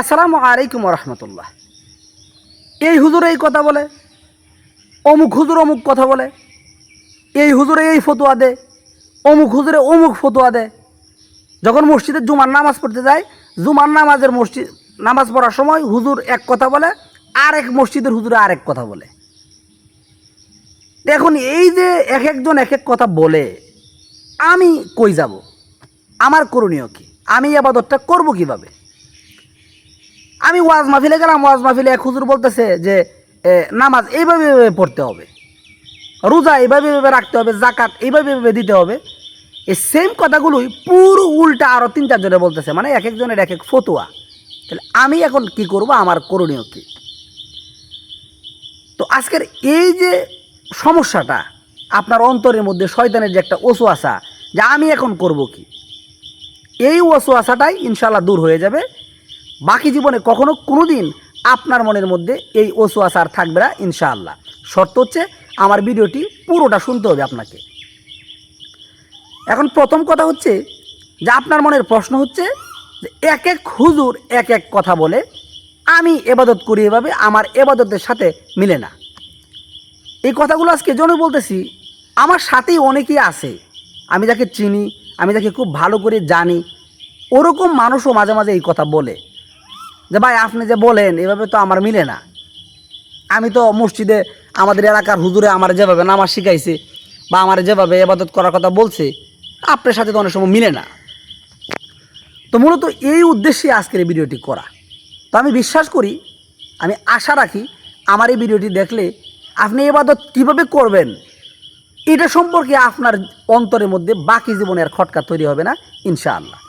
আসসালামু আলাইকুম রহমতুল্লাহ এই হুজুরে এই কথা বলে, অমুক হুজুর অমুক কথা বলে, এই হুজুরে এই ফতোয়া দে, অমুক হুজুরে অমুক ফতোয়া দে। যখন মসজিদে জুমার নামাজ পড়তে যায়, জুমার নামাজের মসজিদ নামাজ পড়ার সময় হুজুর এক কথা বলে আর এক মসজিদের হুজুরে আরেক কথা বলে। এখন এই যে এক একজন এক এক কথা বলে, আমি কই যাব? আমার করণীয় কি? আমি আবাদতটা করব কীভাবে? আমি ওয়াজ মাহফিলে গেলাম, ওয়াজ মাহফিলে এক হুজুর বলতেছে যে নামাজ এইভাবে পড়তে হবে। রোজা এইভাবে এইভাবে রাখতে হবে জাকাত এইভাবে এইভাবে দিতে হবে। এই সেম কথাগুলোই পুরো উল্টা আরও তিন চারজনে বলতেছে মানে এক একজনের এক এক ফতুয়া। তাহলে আমি এখন কি করব, আমার করণীয় কি? তো আজকের এই যে সমস্যাটা, আপনার অন্তরের মধ্যে শয়তানের যে একটা ওসু আসা যে আমি এখন করব কি? এই ওসু আসাটাই ইনশাল্লাহ দূর হয়ে যাবে। বাকি জীবনে কখনো কোনো দিন আপনার মনের মধ্যে এই ওসু আসা আর থাকবে না, ইনশাআল্লাহ। শর্ত হচ্ছে, আমার ভিডিওটি পুরোটা শুনতে হবে আপনাকে। এখন প্রথম কথা হচ্ছে যে আপনার মনের প্রশ্ন হচ্ছে যে এক এক হুজুর এক এক কথা বলে, আমি এবাদত করি এভাবে, আমার এবাদতের সাথে মিলে না। এই কথাগুলো আজকে জন্য বলতেছি, আমার সাথেই অনেকেই আছে, আমি যাকে চিনি, আমি যাকে খুব ভালো করে জানি, ওরকম মানুষও মাঝে মাঝে এই কথা বলে। যে ভাই, আপনি যে বলেন, এভাবে তো আমার মিলে না। আমি তো মসজিদে আমাদের এলাকার হুজুরে আমার যেভাবে নামাজ শিখাইছে বা আমার যেভাবে এবাদত করার কথা বলছে, আপনার সাথে তো অনেক সময় মিলে না। তো মূলত এই উদ্দেশ্যে আজকের এই ভিডিওটি করা। তো আমি বিশ্বাস করি, আমি আশা রাখি আমার এই ভিডিওটি দেখলে আপনি এবাদত কীভাবে করবেন, এটা সম্পর্কে আপনার অন্তরের মধ্যে বাকি জীবনে আর খটকা তৈরি হবে না, ইনশাআল্লাহ।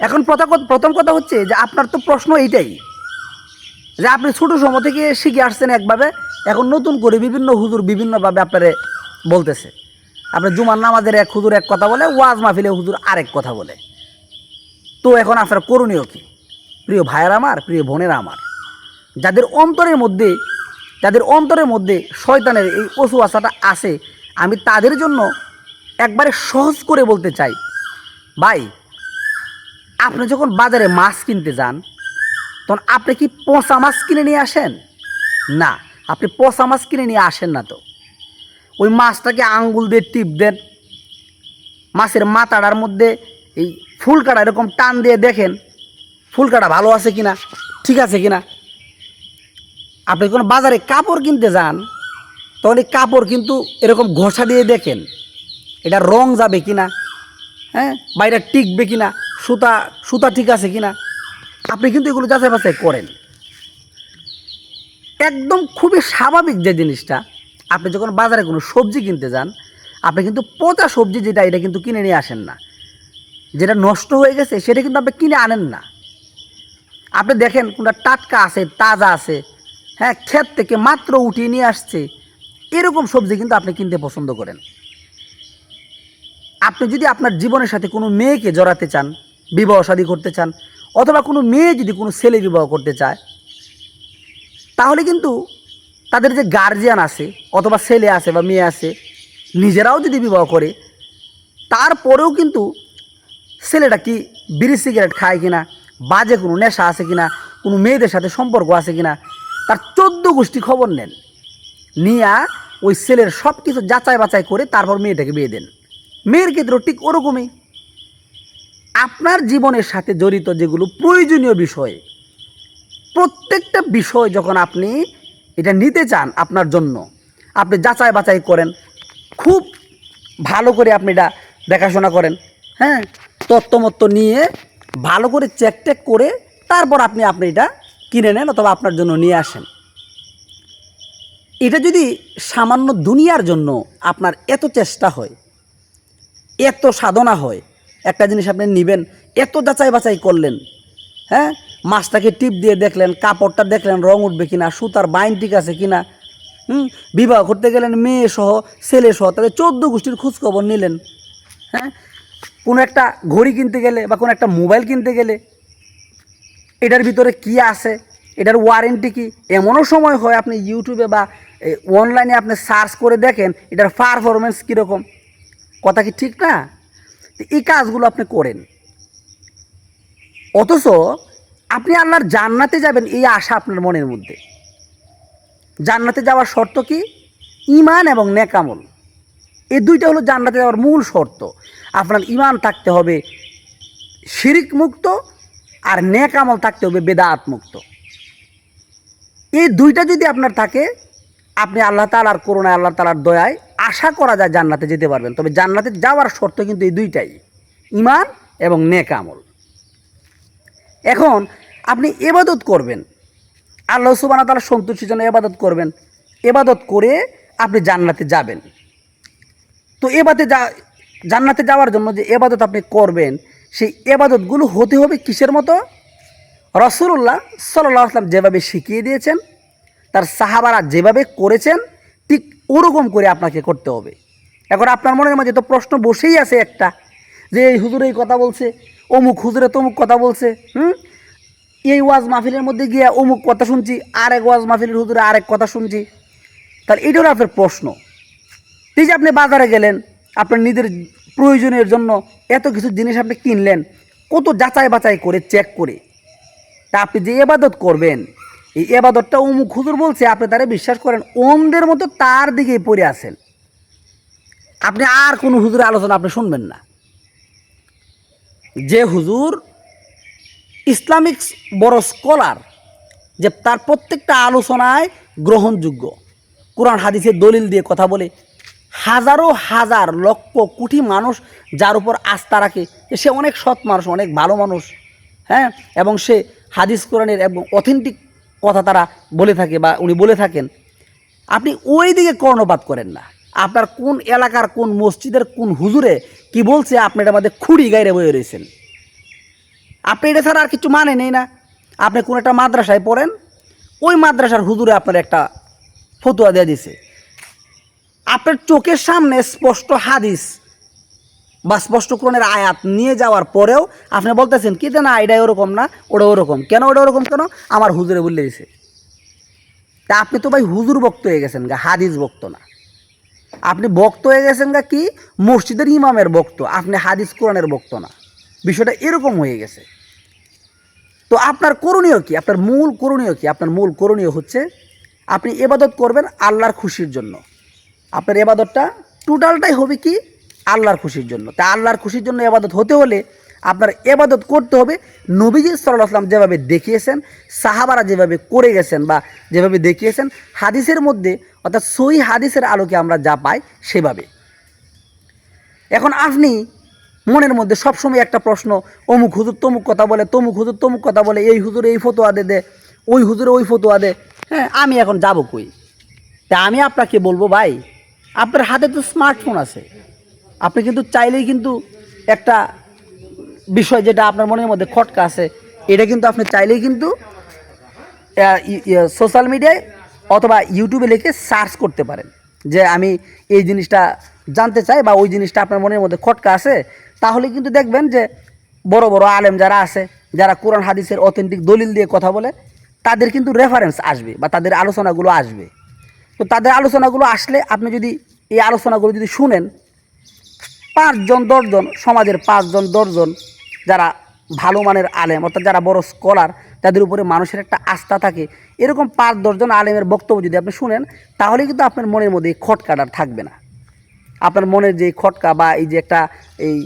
এখন প্রথম কথা- হচ্ছে যে আপনার তো প্রশ্ন এইটাই, যে আপনি ছোটো সময় থেকে শিখে আসছেন একভাবে, এখন নতুন করে বিভিন্ন হুজুর বিভিন্নভাবে আপনারে বলতেছে। আপনি জুমার নামাজের এক হুজুর এক কথা বলে, ওয়াজ মাহফিলে হুজুর আরেক কথা বলে। তো এখন আপনার করণীয় কী? প্রিয় ভাইয়ের আমার, প্রিয় বোনেরা আমার। যাদের অন্তরের মধ্যে, যাদের অন্তরের মধ্যে শয়তানের এই আশাটা আসে আমি তাদের জন্য একবারে সহজ করে বলতে চাই, ভাই আপনি যখন বাজারে মাছ কিনতে যান, তখন আপনি কি পচা মাছ কিনে নিয়ে আসেন? না, আপনি পচা মাছ কিনে নিয়ে আসেন না তো। ওই মাছটাকে আঙ্গুল দিয়ে টিপ দেন, মাছের মাথাটার মধ্যে এই ফুলকাটা এরকম টান দিয়ে দেখেন, ফুলকাটা ভালো আছে কিনা, ঠিক আছে কিনা। আপনি কোনো বাজারে কাপড় কিনতে যান, তখন এই কাপড় কিন্তু এরকম ঘষা দিয়ে দেখেন, এটা রং যাবে কিনা হ্যাঁ বা এটা টিকবে কিনা। সুতা সুতা ঠিক আছে কিনা? আপনি কিন্তু এগুলো যাচাই বাছাই করেন। একদম খুবই স্বাভাবিক যে জিনিসটা, আপনি যখন বাজারে কোনো সবজি কিনতে যান, আপনি কিন্তু পচা সবজি যেটা, এটা কিন্তু কিনে নিয়ে আসেন না। যেটা নষ্ট হয়ে গেছে, সেটা কিন্তু আপনি কিনে আনেন না। আপনি দেখেন কোনটা টাটকা আছে, তাজা আছে হ্যাঁ ক্ষেত থেকে মাত্র উঠিয়ে নিয়ে আসছে, এরকম সবজি কিন্তু আপনি কিনতে পছন্দ করেন। আপনি যদি আপনার জীবনের সাথে কোনো মেয়েকে জড়াতে চান বিবাহ শাদী করতে চান, অথবা কোনো মেয়ে যদি কোনো ছেলে বিবাহ করতে চায়, তাহলে কিন্তু তাদের যে গার্জিয়ান আছে, অথবা ছেলে আছে বা মেয়ে আছে, নিজেরাও যদি বিবাহ করে, তারপরেও কিন্তু ছেলেটা কি বিড়ি সিগারেট খায় কিনা, বাজে কোনো নেশা আছে কিনা, কোনো মেয়েদের সাথে সম্পর্ক আছে কিনা, তার চোদ্দ গোষ্ঠী খবর নেন। নিয়া ওই ছেলের সব কিছু যাচাই বাছাই করে তারপর মেয়েটাকে বিয়ে দেন। মেয়ের ক্ষেত্রেও ঠিক ওরকমই। আপনার জীবনের সাথে জড়িত যেগুলো প্রয়োজনীয় বিষয়, প্রত্যেকটা বিষয় যখন আপনি এটা নিতে চান আপনার জন্য, আপনি যাচাই বাছাই করেন, খুব ভালো করে আপনি এটা দেখাশোনা করেন হ্যাঁ তত্ত্বমত্ত নিয়ে ভালো করে চেক টেক করে তারপর আপনি আপনি এটা কিনে নেন অথবা আপনার জন্য নিয়ে আসেন। এটা যদি সামান্য দুনিয়ার জন্য আপনার এত চেষ্টা হয়, এত সাধনা হয় একটা জিনিস আপনি নেবেন, এত যাচাই বাছাই করলেন হ্যাঁ? মাছটাকে টিপ দিয়ে দেখলেন, কাপড়টা দেখলেন, রং উঠবে কিনা, সুতার বাইন ঠিক আছে কিনা, হুম? বিবাহ করতে গেলেন, মেয়ে সহ, ছেলে সহ তাদের চোদ্দ গোষ্ঠীর খোঁজখবর নিলেন হ্যাঁ? কোনো একটা ঘড়ি কিনতে গেলে বা কোনো একটা মোবাইল কিনতে গেলে, এটার ভিতরে কি আছে, এটার ওয়ারেন্টি কি? এমনও সময় হয় আপনি ইউটিউবে বা অনলাইনে আপনি সার্চ করে দেখেন, এটার পারফরমেন্স কীরকম। কথা কি ঠিক না? এই কাজগুলো আপনি করেন। অথচ আপনি আল্লাহর জান্নাতে যাবেন এই আশা আপনার মনের মধ্যে। জান্নাতে যাওয়ার শর্ত কি? ইমান এবং নেকামল এই দুইটা হলো জান্নাতে যাওয়ার মূল শর্ত। আপনার ইমান থাকতে হবে শিরিক মুক্ত আর নেকামল থাকতে হবে বেদাত মুক্ত। এই দুইটা যদি আপনার থাকে, আপনি আল্লাহ তালার করুণায়, আল্লাহ তালার দয়ায় আশা করা যায় জান্নাতে যেতে পারবেন। তবে জান্নাতে যাওয়ার শর্ত কিন্তু এই দুইটাই। ইমান এবং নেকামল এখন আপনি এবাদত করবেন। আল্লাহ সুবান তালা সন্তুষ্টির জন্য এবাদত করবেন। এবাদত করে আপনি জান্নাতে যাবেন। তো এবাদে যা, জান্নাতে যাওয়ার জন্য যে এবাদত আপনি করবেন, সেই এবাদতগুলো হতে হবে কিসের মতো? রসুল্লাহ সাল্লাহ আসলাম যেভাবে শিখিয়ে দিয়েছেন, তার সাহাবারা যেভাবে করেছেন ঠিক ওরকম করে আপনাকে করতে হবে। এখন আপনার মনের মাঝে তো প্রশ্ন বসেই আছে একটা, যে এই হুজুর এই কথা বলছে, অমুক হুজুরে তমুক কথা বলছে, হুম? এই ওয়াজ মাহফিলের মধ্যে গিয়ে অমুক কথা শুনছি, আরেক ওয়াজ মাহফিলের হুজুরে আরেক কথা শুনছি। তাহলে এটা হলো আপনার প্রশ্ন। এই যে আপনি বাজারে গেলেন, আপনার নিজের প্রয়োজনের জন্য এত কিছু জিনিস আপনি কিনলেন, কত যাচাই বাছাই করে চেক করে। তা আপনি যে এবাদত করবেন এই এবাদতটা অমুক হুজুর বলছে, আপনি তারা বিশ্বাস করেন ওমদের মতো তার দিকেই পড়ে আছেন। আপনি আর কোনো হুজুরের আলোচনা আপনি শুনবেন না। যে হুজুর ইসলামিক বড় স্কলার, যে তার প্রত্যেকটা আলোচনায় গ্রহণযোগ্য, কোরআন হাদিসের দলিল দিয়ে কথা বলে, হাজারো হাজার লক্ষ কোটি মানুষ যার উপর আস্থা রাখে সে অনেক সৎ মানুষ, অনেক ভালো মানুষ হ্যাঁ? এবং সে হাদিস কোরআনের এবং অথেন্টিক কথা তারা বলে থাকে বা উনি বলে থাকেন। আপনি ওই দিকে কর্ণপাত করেন না। আপনার কোন এলাকার কোন মসজিদের কোন হুজুরে কি বলছে আপনি এটা মধ্যে খুঁড়ি গাইরে বয়ে রয়েছেন। আপনি এটা ছাড়া আর কিছু মানে নেই না। আপনি কোন একটা মাদ্রাসায় পড়েন, ওই মাদ্রাসার হুজুরে আপনার একটা ফতুয়া দেওয়া দিছে। আপনার চোখের সামনে স্পষ্ট হাদিস বা স্পষ্ট আয়াত নিয়ে যাওয়ার পরেও আপনি বলতেছেন, কি না এটা ওরকম না ওটা ওরকম। কেন ওটা ওরকম? কেন? আমার হুজুরে বললে দিছে। তা আপনি তো ভাই হুজুর বক্ত হয়ে গেছেন গা, হাদিস বক্ত না। আপনি বক্ত হয়ে গেছেন গা কি? মসজিদের ইমামের বক্ত আপনি হাদিস কোরআনের বক্ত না। বিষয়টা এরকম হয়ে গেছে। তো আপনার করণীয় কি? আপনার মূল করণীয় কি? আপনার মূল করণীয় হচ্ছে আপনি এবাদত করবেন আল্লাহর খুশির জন্য। আপনার এবাদতটা টোটালটাই হবে কি? আল্লাহর খুশির জন্য। তা আল্লাহর খুশির জন্য এবাদত হতে হলে আপনার এবাদত করতে হবে। নবীজি সাল্লাহ আসলাম যেভাবে দেখিয়েছেন, সাহাবারা যেভাবে করে গেছেন বা যেভাবে দেখিয়েছেন, হাদিসের মধ্যে অর্থাৎ সই হাদিসের আলোকে আমরা যা পাই সেভাবে। এখন আপনি মনের মধ্যে সবসময় একটা প্রশ্ন, অমুক হুজুর তমুক কথা বলে, তমুক হুজুর তমুক কথা বলে, এই হুজুর এই ফতোয়া দে দে, ওই হুজুরে ওই ফতোয়া দে হ্যাঁ আমি এখন যাব কই? তা আমি আপনাকে বলব ভাই, আপনার হাতে তো স্মার্টফোন আছে। আপনি কিন্তু চাইলেই কিন্তু একটা বিষয় যেটা আপনার মনের মধ্যে খটকা আছে, এটা কিন্তু আপনি চাইলেই কিন্তু সোশ্যাল মিডিয়ায় অথবা ইউটিউবে লিখে সার্চ করতে পারেন। যে আমি এই জিনিসটা জানতে চাই বা ওই জিনিসটা আপনার মনের মধ্যে খটকা আছে, তাহলে কিন্তু দেখবেন যে বড় বড় আলেম যারা আছে, যারা কোরআন, হাদিসের অথেন্টিক দলিল দিয়ে কথা বলে, তাদের কিন্তু রেফারেন্স আসবে বা তাদের আলোচনাগুলো আসবে। তো তাদের আলোচনাগুলো আসলে আপনি যদি এই আলোচনাগুলো যদি শুনেন পাঁচজন, দশজন, সমাজের পাঁচজন, দশজন যারা ভালো মানের আলেম, অর্থাৎ যারা বড় স্কলার তাদের উপরে মানুষের একটা আস্থা থাকে। এরকম পাঁচ, দশজন আলেমের বক্তব্য যদি আপনি শুনেন, তাহলে কিন্তু আপনার মনের মধ্যে এই খটকাটা থাকবে না। আপনার মনের যে খটকা বা এই যে একটা এই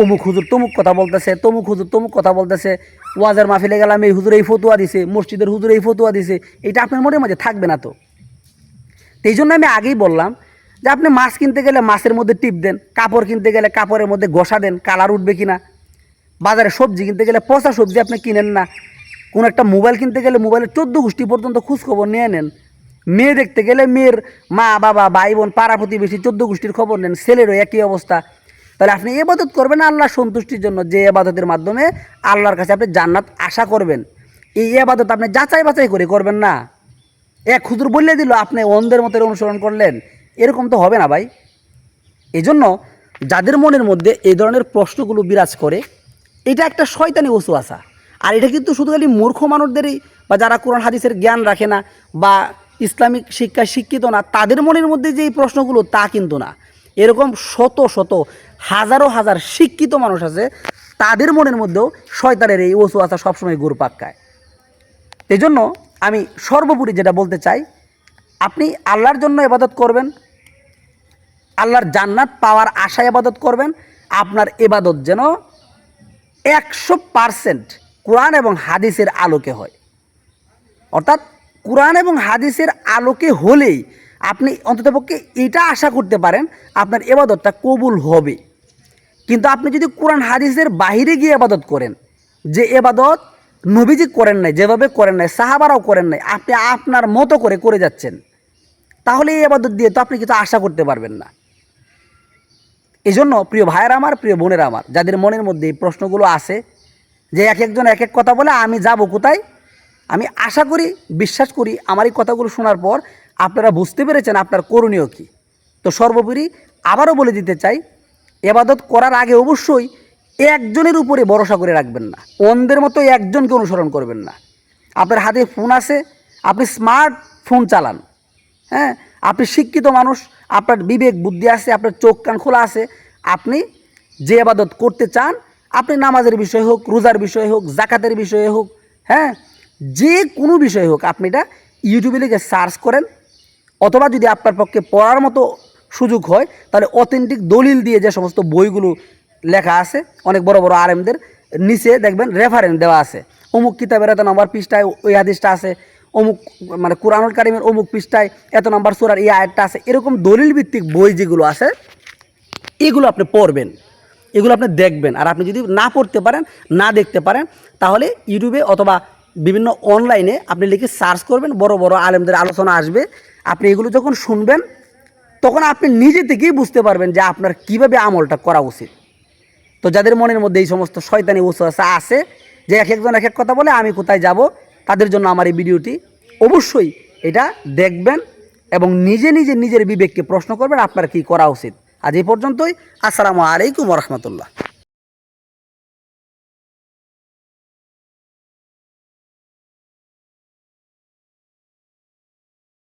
অমুক হুজুর তমুক কথা বলতেছে, তমুক হুজুর তমুক কথা বলতেছে, ওয়াজের মাহফিলে গেলাম, এই হুজুর এই ফতুয়া দিছে, মসজিদের হুজুর এই ফতুয়া দিছে, এটা আপনার মনের মাঝে থাকবে না তো এই জন্য আমি আগেই বললাম যে আপনি মাছ কিনতে গেলে মাছের মধ্যে টিপ দেন, কাপড় কিনতে গেলে কাপড়ের মধ্যে ঘষা দেন, কালার উঠবে কিনা। বাজারে সবজি কিনতে গেলে পচা সবজি আপনি কিনেন না। কোনো একটা মোবাইল কিনতে গেলে মোবাইলের চোদ্দ গোষ্ঠী পর্যন্ত খোঁজখবর নিয়ে নেন। মেয়ে দেখতে গেলে মেয়ের মা, বাবা, ভাই, বোন, পাড়া প্রতিবেশী চোদ্দ গোষ্ঠীর খবর নেন, ছেলেরও একই অবস্থা। তাহলে আপনি এবাদত করবেন আল্লাহ সন্তুষ্টির জন্য, যে এবাদতের মাধ্যমে আল্লাহর কাছে আপনি জান্নাত আশা করবেন। এই এবাদত আপনি যাচাই বাছাই করে করবেন না। এক খুদুর বললে দিল, আপনি অন্ধের মতো অনুসরণ করলেন। এরকম তো হবে না ভাই। এজন্য যাদের মনের মধ্যে এই ধরনের প্রশ্নগুলো বিরাজ করে, এটা একটা শয়তানি ওসু আসা। আর এটা কিন্তু শুধু খালি মূর্খ মানুষদেরই বা যারা কোরআন হাদিসের জ্ঞান রাখে না বা ইসলামিক শিক্ষায় শিক্ষিত না, তাদের মনের মধ্যে যে এই প্রশ্নগুলো তা কিন্তু না। এরকম শত শত, হাজারো, হাজার শিক্ষিত মানুষ আছে, তাদের মনের মধ্যেও শয়তানের এই ওসু আসা সবসময় গুরু পাক্কায় এই জন্য আমি সর্বোপরি যেটা বলতে চাই, আপনি আল্লাহর জন্য এবাদত করবেন আল্লাহর জান্নাত পাওয়ার আশায় এবাদত করবেন, আপনার এবাদত যেন একশো পারসেন্ট কোরআন এবং হাদিসের আলোকে হয়। অর্থাৎ কোরআন এবং হাদিসের আলোকে হলেই আপনি অন্ততপক্ষে এটা আশা করতে পারেন, আপনার এবাদতটা কবুল হবে। কিন্তু আপনি যদি কোরআন হাদিসের বাইরে গিয়ে এবাদত করেন, যে এবাদত নবীজি করেন নাই, যেভাবে করেন নাই, সাহাবারাও করেন নাই, আপনি আপনার মতো করে করে যাচ্ছেন, তাহলে এই আবাদত দিয়ে তো আপনি কিছু আশা করতে পারবেন না। এই জন্য প্রিয় ভাইয়ের আমার, প্রিয় বোনের আমার, যাদের মনের মধ্যে এই প্রশ্নগুলো আছে, যে এক একজন এক এক কথা বলে, আমি যাব কোথায়? আমি আশা করি, বিশ্বাস করি, আমার এই কথাগুলো শোনার পর আপনারা বুঝতে পেরেছেন আপনার করণীয় কী। তো সর্বোপরি আবারও বলে দিতে চাই, এবাদত করার আগে অবশ্যই একজনের উপরে ভরসা করে রাখবেন না। অন্ধের মতো একজনকে অনুসরণ করবেন না। আপনার হাতে ফোন আছে, আপনি স্মার্ট ফোন চালান হ্যাঁ? আপনি শিক্ষিত মানুষ, আপনার বিবেক, বুদ্ধি আছে, আপনার চোখ, কান খোলা আছে, আপনি যে আবাদত করতে চান, আপনি নামাজের বিষয় হোক, রোজার বিষয় হোক, জাকাতের বিষয়ে হোক হ্যাঁ যে কোনো বিষয় হোক, আপনি এটা ইউটিউবে লিখে সার্চ করেন, অথবা যদি আপনার পক্ষে পড়ার মতো সুযোগ হয়, তাহলে অথেন্টিক দলিল দিয়ে যে সমস্ত বইগুলো লেখা আছে, অনেক বড় বড় আরেমদের নিচে দেখবেন রেফারেন্স দেওয়া আছে। অমুক কিতাবের এত নম্বর পৃষ্ঠায় ওই হাদিসটা আছে অমুক মানে কোরআনুল কারিমের অমুক পৃষ্ঠায় এত নম্বর সুরার এই আয়াতটা আছে, এরকম দলিল ভিত্তিক বই যেগুলো আছে, এগুলো আপনি পড়বেন, এগুলো আপনি দেখবেন। আর আপনি যদি না পড়তে পারেন, না দেখতে পারেন, তাহলে ইউটিউবে অথবা বিভিন্ন অনলাইনে আপনি লিখে সার্চ করবেন, বড় বড় আলেমদের আলোচনা আসবে। আপনি এগুলো যখন শুনবেন, তখন আপনি নিজে থেকেই বুঝতে পারবেন যে আপনার কীভাবে আমলটা করা উচিত। তো যাদের মনের মধ্যে এই সমস্ত শয়তানি ওসওয়াসা আছে, যে এক একজন এক এক কথা বলে, আমি কোথায় যাব তাদের জন্য আমার এই ভিডিওটি। অবশ্যই এটা দেখবেন এবং নিজে নিজে নিজের বিবেককে প্রশ্ন করবেন, আপনার কি করা উচিত। আজ এই পর্যন্তই। আসসালামু আলাইকুম রহমতুল্লাহ।